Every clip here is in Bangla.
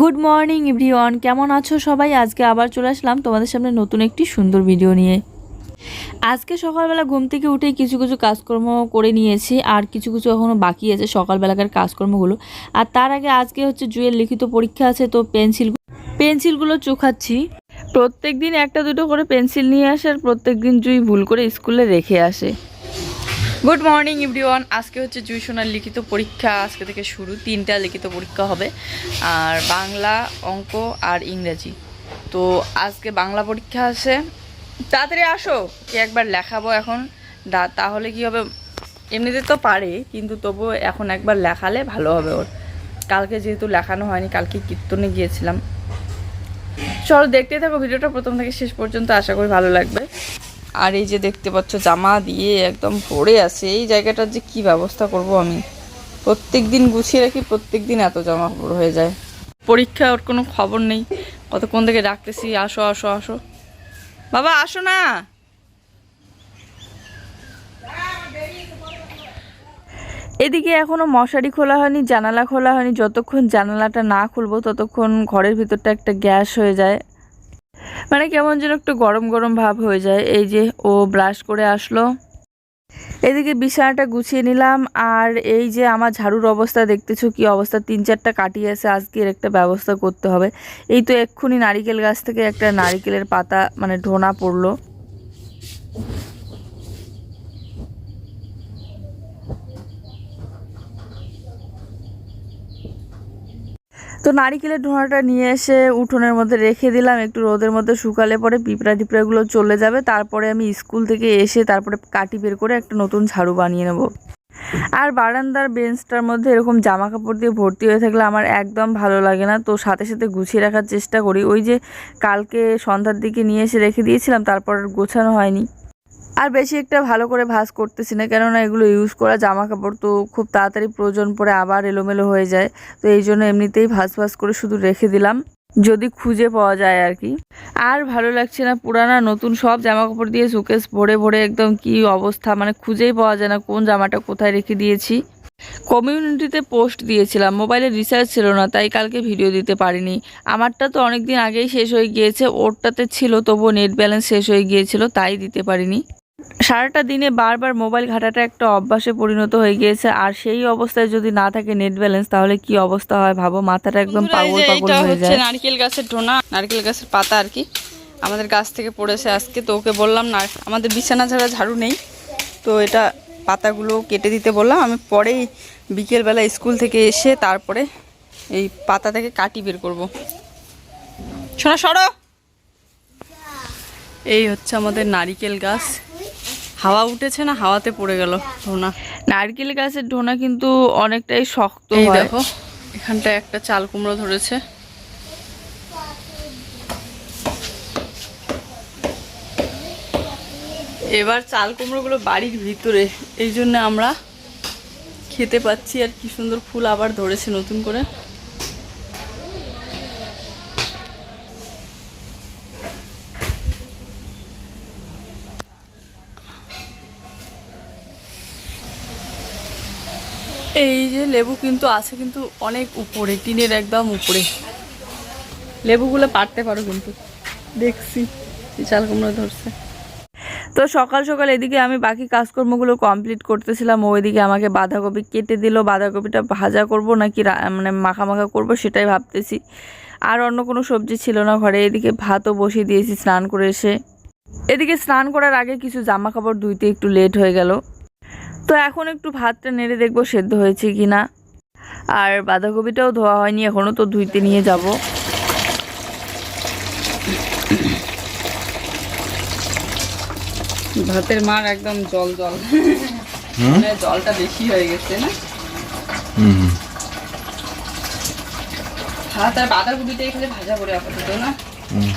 গুড মর্নিং এভরিওয়ান কেমন আছো সবাই? আজকে আবার চলে আসলাম তোমাদের সামনে নতুন একটি সুন্দর ভিডিও নিয়ে। আজকে সকালবেলা ঘুম থেকে উঠেই কিছু কিছু কাজকর্ম করে নিয়েছি, আর কিছু কিছু এখনও বাকি আছে সকালবেলাকার কাজকর্মগুলো। আর তার আগে আজকে হচ্ছে জুয়ের লিখিত পরীক্ষা আছে, তো পেন্সিল পেন্সিলগুলো চোখাচ্ছি। প্রত্যেক দিন একটা দুটো করে পেন্সিল নিয়ে আসে, আর প্রত্যেক দিন জুই ভুল করে স্কুলে রেখে আসে। গুড মর্নিং এভরিওয়ান আজকে হচ্ছে জুই সোনার লিখিত পরীক্ষা আজকে থেকে শুরু। তিনটা লিখিত পরীক্ষা হবে। আর বাংলা, অঙ্ক আর ইংরেজি। তো আজকে বাংলা পরীক্ষা আছে। তাড়াতাড়ি আসো, কি একবার লেখাবো এখন? তাহলে কি হবে? এমনিতে তো পারে, কিন্তু তবুও এখন একবার লেখালে ভালো হবে ওর। কালকে যেহেতু লেখানো হয়নি, কালকে কীর্তনে গিয়েছিলাম। চলো দেখতে থাকো, ভিডিওটা প্রথম থেকে শেষ পর্যন্ত আশা করি ভালো লাগবে। আর এই যে দেখতে পাচ্ছ, জামা দিয়ে একদম ভরে আছে। এই জায়গাটার যে কি ব্যবস্থা করব আমি? প্রত্যেক দিন গুছিয়ে রাখি প্রত্যেক দিন এত জামা কাপড় হয়ে যায়। পরীক্ষা, ওর কোনো খবর নেই। কতক্ষণ থেকে ডাকতেছি, আসো আসো আসো। বাবা, আসো না। এদিকে এখনও মশারি খোলা হয়নি, জানালা খোলা হয়নি। যতক্ষণ জানালাটা না খুলবো, ততক্ষণ ঘরের ভিতরটা একটা গ্যাস হয়ে যায়। মানে কেমন যেন একটু গরম গরম ভাব হয়ে যায়। এই যে ও ব্রাশ করে আসলো। এদিকে বিছানাটা গুছিয়ে নিলাম। আর এই যে আমার ঝাড়ুর অবস্থা, দেখতেছো কি অবস্থা? তিন চারটা কাটিয়ে আছে আজকে এর একটা ব্যবস্থা করতে হবে। এই তো এক্ষুনি নারিকেল গাছ থেকে একটা নারিকেলের পাতা মানে ঢোনা পড়ল। তো নারিকেলের ঢোঁড়াটা নিয়ে এসে উঠোনের মধ্যে রেখে দিলাম। একটু রোদের মধ্যে শুকালে পরে পিঁপড়া টিপড়াগুলো চলে যাবে। তারপরে আমি স্কুল থেকে এসে তারপরে কাটি বের করে একটা নতুন ঝাড়ু বানিয়ে নেব। আর বারান্দার বেঞ্চটার মধ্যে এরকম জামা কাপড় দিয়ে ভর্তি হয়ে থাকলে আমার একদম ভালো লাগে না। তো সাথে সাথে গুছিয়ে রাখার চেষ্টা করি। ওই যে কালকে সন্ধ্যার দিকে নিয়ে এসে রেখে দিয়েছিলাম, তারপর গোছানো হয়নি। আর বেশি একটা ভালো করে ভাঁজ করতেছি না, কেননা এগুলো ইউজ করা জামা কাপড় তো খুব তাড়াতাড়ি প্রয়োজন পড়ে আবার এলোমেলো হয়ে যায়। তো এই জন্য এমনিতেই ভাঁজ ভাঁজ করে শুধু রেখে দিলাম, যদি খুঁজে পাওয়া যায় আর কি। আর ভালো লাগছে না পুরানা নতুন সব জামা কাপড় দিয়ে সুকেস ভরে ভরে একদম কি অবস্থা মানে খুঁজেই পাওয়া যায় না কোন জামাটা কোথায় রেখে দিয়েছি। কমিউনিটিতে পোস্ট দিয়েছিলাম, মোবাইলে রিচার্জ ছিল না, তাই কালকে ভিডিও দিতে পারিনি। আমারটা তো অনেক দিন আগেই শেষ হয়ে গিয়েছে, ওরটাতে ছিল, তবুও নেট ব্যালেন্স শেষ হয়ে গিয়েছিল, তাই দিতে পারিনি। সারাটা দিনে বারবার মোবাইল ঘাটাটা একটা অভ্যাসে পরিণত হয়ে গিয়েছে। আর সেই অবস্থায় যদি না থাকে নেট ব্যালেন্স তাহলে কি অবস্থা হয় ভাবো? মাথাটা একদম পাগল পাগল হয়ে যায়। নারকেল গাছের ডোনা নারকেল গাছের পাতা আর কি। আমাদের গাছ থেকে পড়েছে আজকে তো ওকে বললাম না আমাদের বিছানা ছাড়া ঝাড়ু নেই। তো এটা পাতাগুলো কেটে দিতে বললাম। আমি পরেই বিকেলবেলা স্কুল থেকে এসে তারপরে এই পাতা থেকে কাটি বের করব। শোনা সরো! এই হচ্ছে আমাদের নারিকেল গাছ। হাওয়া উঠেছে না হাওয়াতে পড়ে গেল ঢোনা। নারকেল গাছের ঢোনা কিন্তু অনেকটাই শক্ত এই দেখো এখানটায় একটা চাল কুমড়ো ধরেছে। এবার চাল কুমড়োগুলো বাড়ির ভিতরে এই জন্য আমরা খেতে পাচ্ছি আর কি সুন্দর ফুল আবার ধরেছে নতুন করে। এই যে লেবু কিন্তু আছে কিন্তু অনেক উপরে, টিনের একদম উপরে। লেবুগুলো পারতে পারো কিন্তু। দেখছি চাল কুমড়ো ধরছে। তো সকাল সকাল এদিকে আমি বাকি কাজকর্মগুলো কমপ্লিট করতেছিলাম। ও এদিকে আমাকে বাঁধাকপি কেটে দিল। বাঁধাকপিটা ভাজা করব নাকি মানে মাখা মাখা করব সেটাই ভাবতেছি। আর অন্য কোনো সবজি ছিল না ঘরে। এদিকে ভাতও বসিয়ে দিয়েছি স্নান করে এসে। এদিকে স্নান করার আগে কিছু জামা কাপড় ধুইতে একটু লেট হয়ে গেল। তো এখন একটু ভাতটা নেড়ে দেখব সেদ্ধ হয়েছে কি না আর বাঁধাকপিটাও ধোয়া হয়নি এখনও তো ধুইতে নিয়ে যাব। ভাতের মার একদম জল জল। মানে জলটা বেশি হয়ে গেছে না? হুম ভাত আর বাঁধাকপিটা খালি ভাজা করে আপাতত না হুম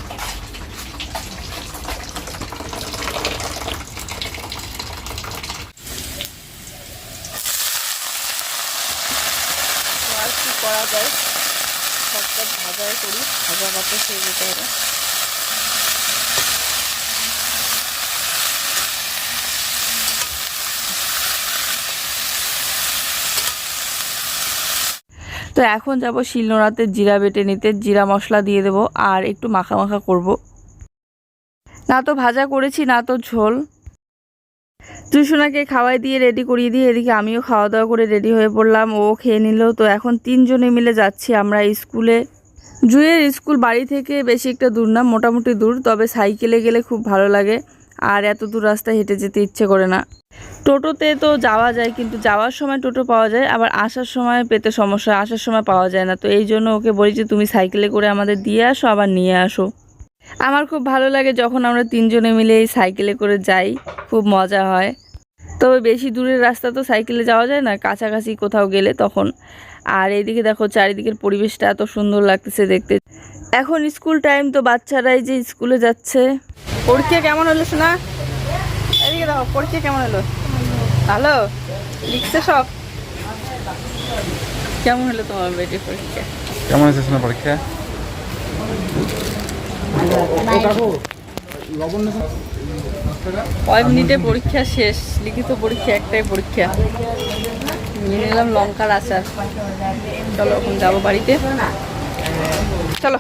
তো আর কি করা যায় সবটা ভাজাই করি খেয়ে যেতে হবে তো এখন যাব শিলনোড়াতে জিরা বেটে নিতে, জিরা মশলা দিয়ে দেবো আর একটু মাখা মাখা করব। না তো ভাজা করেছি, না তো ঝোল। তুষুনাকে খাওয়াই দিয়ে রেডি করিয়ে দিয়ে এদিকে আমিও খাওয়া দাওয়া করে রেডি হয়ে পড়লাম, ও খেয়ে নিল। তো এখন তিনজনে মিলে যাচ্ছি, আমরা স্কুলে জুয়ের স্কুল বাড়ি থেকে বেশি একটা দূর না, মোটামুটি দূর, তবে সাইকেলে গেলে খুব ভালো লাগে। আর এত দূর রাস্তা হেঁটে যেতে ইচ্ছে করে না। টোটোতে তো যাওয়া যায়, কিন্তু যাওয়ার সময় টোটো পাওয়া যায়, আবার আসার সময় পেতে সমস্যা, আসার সময় পাওয়া যায় না। তো এই জন্য ওকে বলি যে, তুমি সাইকেলে করে আমাদের দিয়ে আসো, আবার নিয়ে আসো। আমার খুব ভালো লাগে যখন আমরা তিনজনে মিলে এই সাইকেলে করে যাই, খুব মজা হয়। তবে বেশি দূরের রাস্তা তো সাইকেলে যাওয়া যায় না, কাছাকাছি কোথাও গেলে তখন। আর এইদিকে দেখো চারিদিকের পরিবেশটা এত সুন্দর লাগতেছে দেখতে। এখন স্কুল টাইম তো বাচ্চারাই যে স্কুলে যাচ্ছে। পরীক্ষা কেমন হলো শোনা এদিকে দেখো পরীক্ষা কেমন হলো? ভালো? লিখছে সব? কেমন হলো তোমার বেটির পরীক্ষা? কেমন হয়েছে শোনা পরীক্ষা? কয়েক মিনিটে পরীক্ষা শেষ লিখিত পরীক্ষা একটাই পরীক্ষা। নিয়ে নিলাম, লঙ্কার আচার। চলো, এখন যাব বাড়িতে। চলো।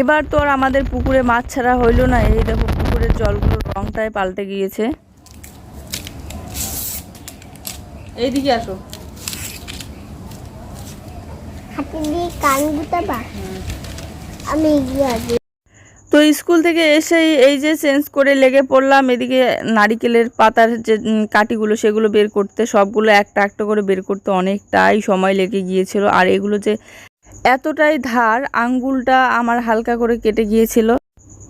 এবার তো আর আমাদের পুকুরে মাছ ছাড়া হইল না, এই দেখো পুকুরের জলগুলোর রংটাই পাল্টে গিয়েছে। এইদিকে আসো। হাতে দিয়ে কান গুতাবা আমি এগিয়ে তো স্কুল থেকে এসেই এই যে চেঞ্জ করে লেগে পড়লাম এদিকে নারিকেলের পাতার যে উম, কাঠিগুলো সেগুলো বের করতে সবগুলো একটা একটা করে বের করতে অনেকটাই সময় লেগে গিয়েছিল। আর এগুলো যে এতটাই ধার আঙ্গুলটা আমার হালকা করে কেটে গিয়েছিল।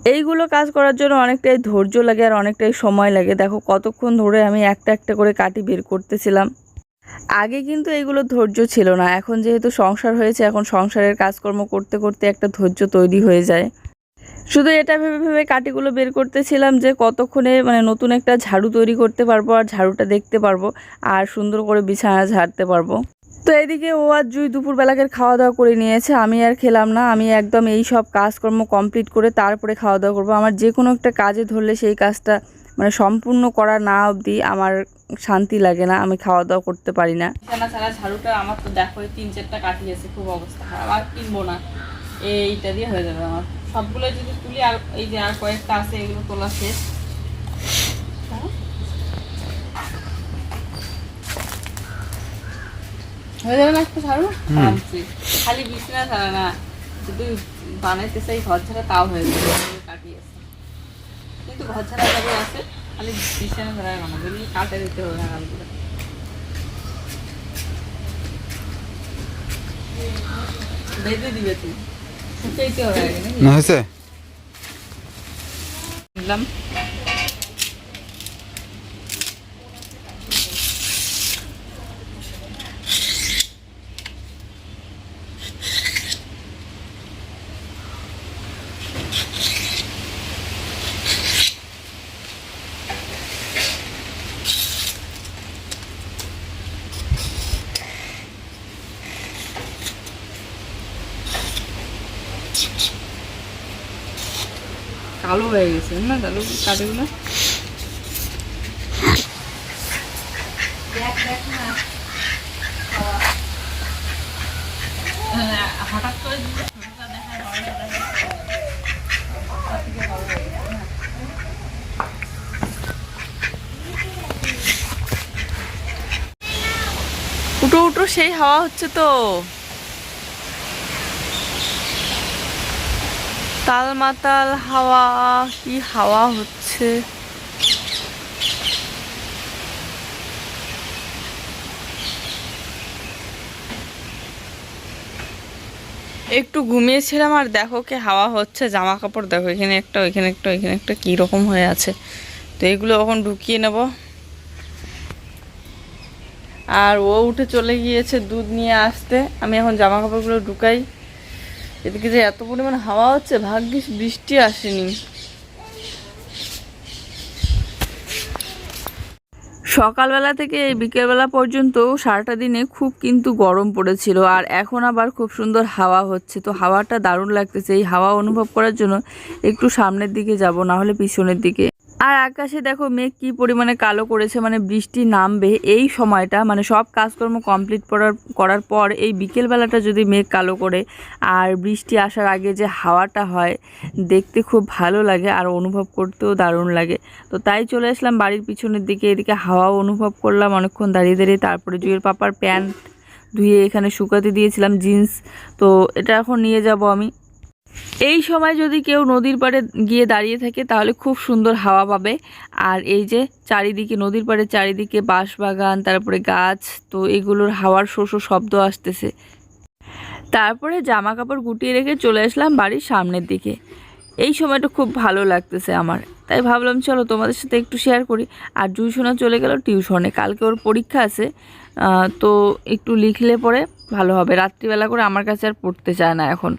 এইগুলো কাজ করার জন্য অনেকটাই ধৈর্য লাগে আর অনেকটাই সময় লাগে। দেখো কতক্ষণ ধরে আমি একটা একটা করে কাটি বের করতেছিলাম। আগে কিন্তু এগুলো ধৈর্য ছিল না। এখন যেহেতু সংসার হয়েছে এখন সংসারের কাজকর্ম করতে করতে একটা ধৈর্য তৈরি হয়ে যায়। শুধু এটা ভেবে ভেবে কাটিগুলো বের করতেছিলাম যে কতক্ষণে মানে নতুন একটা ঝাড়ু তৈরি করতে পারব আর ঝাড়ুটা দেখতে পারব আর সুন্দর করে বিছানা ঝাড়তে পারব। তো এদিকে ও আর জুই দুপুরবেলাকের খাওয়া দাওয়া করে নিয়েছে, আমি আর খেলাম না, আমি একদম এই সব কাজকর্ম কমপ্লিট করে তারপরে খাওয়া দাওয়া করব। আমার যে কোনো একটা কাজে ধরলে সেই কাজটা মানে সম্পূর্ণ করা না অবধি আমার শান্তি লাগে না, আমি খাওয়া দাওয়া করতে পারি না। ছাড়া ঝাড়ুটা আমার তো দেখো তিন চারটা কাটি আছে, খুব অবস্থা খারাপ, আর কিনবো না। এইটা দিয়ে হয়ে যাবে আমার। সবগুলো যদি তুলি আর এই যে আর কয়েকটা আছে এগুলো তোলা শেষ। হ্যাঁ? হয়ে যাবে না একটু আরামসে। খালি বিছানা ছাড়া না যদি বানাইতে চাই ঘর ছাড়া তাও হয়ে যাবে কাটিয়েছে। কিন্তু ঘর ছাড়া যাবে আছে খালি বিছানা ছাড়া বানাবো। কাটে দিতে হবে না কালগুলো বেঁধে দিবে তুই না হয়েছে? কালো হয়ে গেছে না। কালো হঠাৎ করে উঠো উঠো সেই হাওয়া হচ্ছে তো। তাল মাতাল হাওয়া, কি হাওয়া হচ্ছে? একটু ঘুমিয়েছিলাম আর দেখো কি হাওয়া হচ্ছে জামা কাপড় দেখো, এখানে একটা, ওইখানে একটা ওইখানে একটা, কী রকম হয়ে আছে। তো এগুলো এখন ঢুকিয়ে নেব। আর ও উঠে চলে গিয়েছে দুধ নিয়ে আসতে। আমি এখন জামা কাপড়গুলো ঢুকাই। এদিকে যে এত পরিমাণ হাওয়া হচ্ছে, ভাগ্যিস বৃষ্টি আসেনি। সকালবেলা থেকে বিকেলবেলা পর্যন্ত সারাটা দিনে খুব কিন্তু গরম পড়েছিল, আর এখন আবার খুব সুন্দর হাওয়া হচ্ছে। তো হাওয়াটা দারুণ লাগতেছে। এই হাওয়া অনুভব করার জন্য একটু সামনের দিকে যাব, না হলে পিছনের দিকে। আর আকাশে দেখো মেঘ কি পরিমাণে কালো করেছে মানে বৃষ্টি নামবে। এই সময়টা মানে সব কাজকর্ম কমপ্লিট করার করার পর এই বিকেলবেলাটা যদি মেঘ কালো করে আর বৃষ্টি আসার আগে যে হাওয়াটা হয়, দেখতে খুব ভালো লাগে আর অনুভব করতেও দারুণ লাগে। তো তাই চলে আসলাম বাড়ির পিছনের দিকে, এদিকে হাওয়াও অনুভব করলাম অনেকক্ষণ দাঁড়িয়ে দাঁড়িয়ে তারপরে জুয়ের পাপার প্যান্ট ধুয়ে এখানে শুকাতে দিয়েছিলাম জিন্স। তো এটা এখন নিয়ে যাব আমি। এই সময় যদি কেউ নদীর পাড়ে গিয়ে দাঁড়িয়ে থাকে, তাহলে খুব সুন্দর হাওয়া পাবে। আর এই যে চারিদিকে, নদীর পাড়ে চারিদিকে বাঁশ বাগান তারপরে গাছ, তো এগুলোর হাওয়ার শোষ শব্দ আসতেছে। তারপরে জামা কাপড় গুটিয়ে রেখে চলে আসলাম বাড়ির সামনের দিকে। এই সময়টা খুব ভালো লাগতেছে আমার। তাই ভাবলাম, চলো তোমাদের সাথে একটু শেয়ার করি। আর জুই শোনা চলে গেল টিউশনে। কালকে ওর পরীক্ষা আছে। তো একটু লিখলে পরে ভালো হবে। রাত্রিবেলা করে আমার কাছে আর পড়তে চায় না এখন।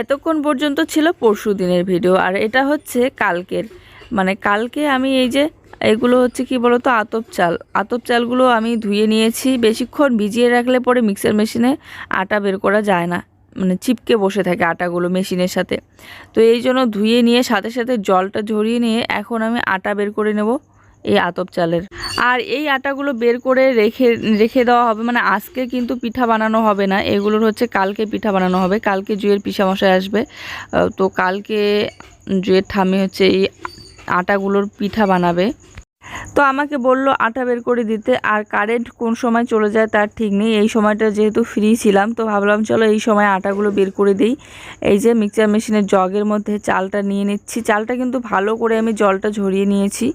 এতক্ষণ পর্যন্ত ছিল পরশু দিনের ভিডিও, আর এটা হচ্ছে কালকের। মানে কালকে আমি এই যে, এগুলো হচ্ছে কি বলতো, আতপ চাল। আতপ চালগুলো আমি ধুয়ে নিয়েছি, বেশিক্ষণ ভিজিয়ে রাখলে পরে মিক্সার মেশিনে আটা বের করা যায় না। মানে চিপকে বসে থাকে আটাগুলো মেশিনের সাথে। তো এই জন্য ধুয়ে নিয়ে সাথে সাথে জলটা ঝরিয়ে নিয়ে এখন আমি আটা বের করে নেব। এই আতপ চালের। আর এই আটাগুলো বের করে রেখে রেখে দেওয়া হবে মানে আজকে কিন্তু পিঠা বানানো হবে না, এগুলোর হচ্ছে কালকে পিঠা বানানো হবে, কালকে জুয়ের পিসামশাই আসবে। তো কালকে জুয়ের ঠামি হচ্ছে এই আটাগুলোর পিঠা বানাবে। তো আমাকে বলল আটা বের করে দিতে, আর কারেন্ট কোন সময় চলে যায় তার ঠিক নেই, এই সময়টা যেহেতু ফ্রি ছিলাম, তো ভাবলাম চলো এই সময় আটাগুলো বের করে দিই। এই যে মিক্সচার মেশিনের জগের মধ্যে চালটা নিয়ে নিচ্ছি, চালটা কিন্তু ভালো করে আমি জলটা ঝরিয়ে নিয়েছি।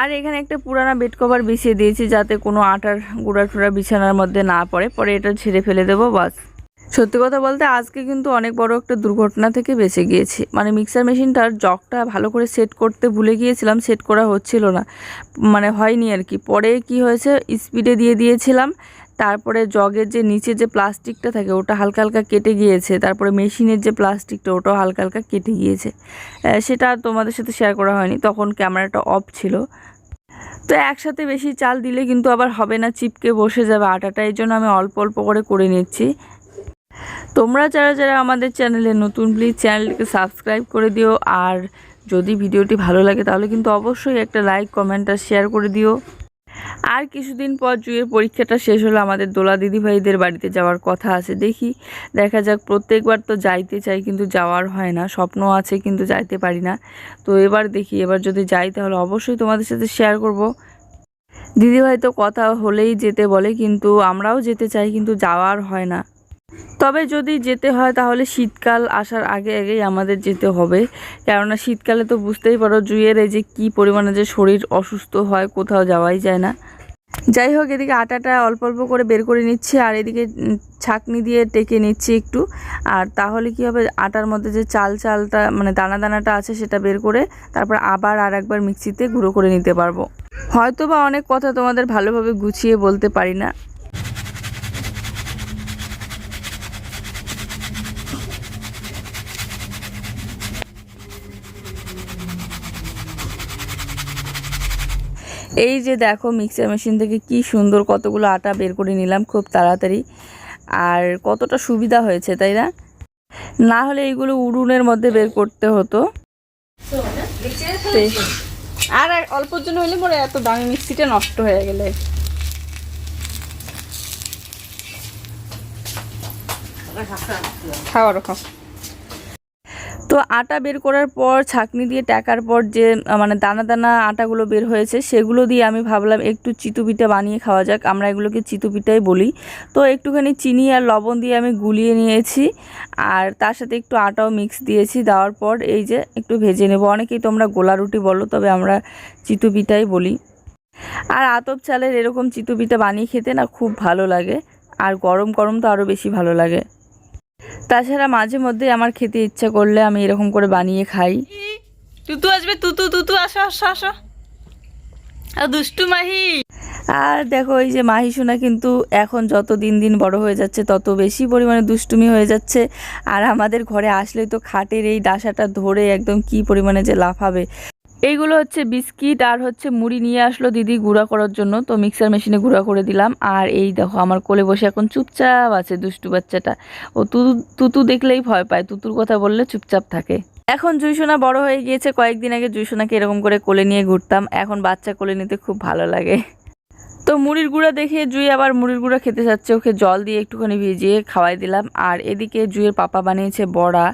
আর এখানে একটা পুরানা বেড কভার বিছিয়ে দিয়েছি যাতে কোনো আটার গুঁড়া টুড়া বিছানার মধ্যে না পড়ে। পরে এটা ছেড়ে ফেলে দেবো, বাস। সত্যি কথা বলতে আজকে কিন্তু অনেক বড় একটা দুর্ঘটনা থেকে বেঁচে গিয়েছি। মানে মিক্সার মেশিনটার জগটা ভালো করে সেট করতে ভুলে গিয়েছিলাম সেট করা হচ্ছিল না। মানে হয়নি আর কি। পরে কি হয়েছে স্পিডে দিয়ে দিয়েছিলাম। তারপরে জগের যে নিচে যে প্লাস্টিকটা থাকে, ওটা হালকা হালকা কেটে গিয়েছে। তারপরে মেশিনের যে প্লাস্টিকটা ওটাও হালকা হালকা কেটে গিয়েছে। সেটা তোমাদের সাথে শেয়ার করা হয়নি। তখন ক্যামেরাটা অফ ছিল। তো একসাথে বেশি চাল দিলে কিন্তু আবার হবে না, চিপকে বসে যাবে আটাটা এই জন্য আমি অল্প অল্প করে করে নিচ্ছি। তোমরা যারা যারা আমাদের চ্যানেলে নতুন প্লিজ চ্যানেলটিকে সাবস্ক্রাইব করে দিও, আর যদি ভিডিওটি ভালো লাগে তাহলে কিন্তু অবশ্যই একটা লাইক কমেন্ট আর শেয়ার করে দিও। আর কিছুদিন পর জুয়ের পরীক্ষাটা শেষ হলো, আমাদের দোলা দিদিভাইদের বাড়িতে যাওয়ার কথা আছে। দেখি, দেখা যাক, প্রত্যেকবার তো যাইতে চাই কিন্তু যাওয়ার হয় না, স্বপ্ন আছে কিন্তু যাইতে পারি না। তো এবার দেখি, এবার যদি যাই তাহলে অবশ্যই তোমাদের সাথে শেয়ার করব। দিদিভাই তো কথা হলেই যেতে বলে, কিন্তু আমরাও যেতে চাই কিন্তু যাওয়ার হয় না। তবে যদি যেতে হয় তাহলে শীতকাল আসার আগে আগেই আমাদের যেতে হবে। কেননা শীতকালে তো বুঝতেই পারো জুয়ের এই যে কী পরিমাণে যে শরীর অসুস্থ হয়, কোথাও যাওয়াই যায় না। যাই হোক, এদিকে আটাটা অল্প অল্প করে বের করে নিচ্ছি আর এদিকে ছাঁকনি দিয়ে টেকে নিচ্ছি একটু। আর তাহলে কি হবে, আটার মধ্যে যে চাল চালটা মানে দানা দানাটা আছে সেটা বের করে তারপর আবার আর একবার মিক্সিতে গুঁড়ো করে নিতে পারব। হয়তো বা অনেক কথা তোমাদের ভালোভাবে গুছিয়ে বলতে পারি না। এই যে দেখো মিক্সার মেশিন থেকে কি সুন্দর কতগুলো আটা বের করে নিলাম খুব তাড়াতাড়ি। আর কতটা সুবিধা হয়েছে, তাই না? না হলে এইগুলো উড়ুনের মধ্যে বের করতে হতো। আর অল্পর জন্য হইলে পরে এত দামি মিক্সিটা নষ্ট হয়ে গেলে। খাওয়ারও খাও তো আটা বের করার পর, ছাকনি দিয়ে টাকার পর যে মানে দানা দানা আটাগুলো বের হয়েছে, সেগুলো দিয়ে আমি ভাবলাম একটু চিতু পিঠা বানিয়ে খাওয়া যাক। আমরা এগুলোকে চিতু পিঠাই বলি। তো একটুখানি চিনি আর লবণ দিয়ে আমি গুলিয়ে নিয়েছি আর তার সাথে একটু আটাও মিক্স দিয়েছি। দেওয়ার পর এই যে একটু ভেজে নেব। অনেকেই তোমরা গোলা রুটি বলো, তবে আমরা চিতু পিঠাই বলি। আর আতপ চালের এরকম চিতু পিঠা বানিয়ে খেতে না খুব ভালো লাগে। আর গরম গরম তো আরও বেশি ভালো লাগে। তাছাড়া মাঝে মধ্যে আমার খেতে ইচ্ছা করলে আমি এরকম করে বানিয়ে খাই। তুতু আসবে তুতু তুতু আসো আসো আসো। আর দুষ্টু মাহি। আর দেখো এই যে মাহি সোনা কিন্তু এখন যত দিন দিন বড় হয়ে যাচ্ছে তত বেশি পরিমাণে দুষ্টুমি হয়ে যাচ্ছে। আর আমাদের ঘরে আসলেই তো খাটের এই ডাসাটা ধরে একদম কি পরিমাণে যে লাফাবে। এইগুলো হচ্ছে বিস্কিট আর হচ্ছে মুড়ি নিয়ে আসলো দিদি গুঁড়া করার জন্য। তো মিক্সার মেশিনে গুঁড়া করে দিলাম। আর এই দেখো, আমার কোলে বসে এখন চুপচাপ আছে দুষ্টু বাচ্চাটা। ও তুতু তুতু দেখলেই ভয় পায়। তুতুর কথা বললে চুপচাপ থাকে। এখন জুইসোনা বড় হয়ে গিয়েছে। কয়েকদিন আগে জুইসোনাকে এরকম করে কোলে নিয়ে ঘুরতাম। এখন বাচ্চা কোলে নিতে খুব ভালো লাগে। তো মুড়ির গুঁড়া দেখে জুই আবার মুড়ির গুঁড়া খেতে চাচ্ছে। ওকে জল দিয়ে একটুখানি ভিজিয়ে খাওয়াই দিলাম। আর এদিকে জুইয়ের পাপা বানিয়েছে বড়া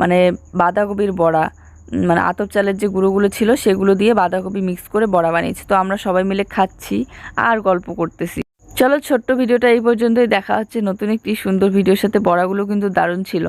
মানে বাঁধাকপির বড়া। মানে আতপ চালের যে গুঁড়োগুলো ছিল সেগুলো দিয়ে বাঁধাকপি মিক্স করে বড়া বানিয়েছি। তো আমরা সবাই মিলে খাচ্ছি আর গল্প করতেছি। চলো ছোট্ট ভিডিওটা এই পর্যন্তই। দেখা হচ্ছে নতুন একটি সুন্দর ভিডিওর সাথে। বড়াগুলো কিন্তু দারুণ ছিল।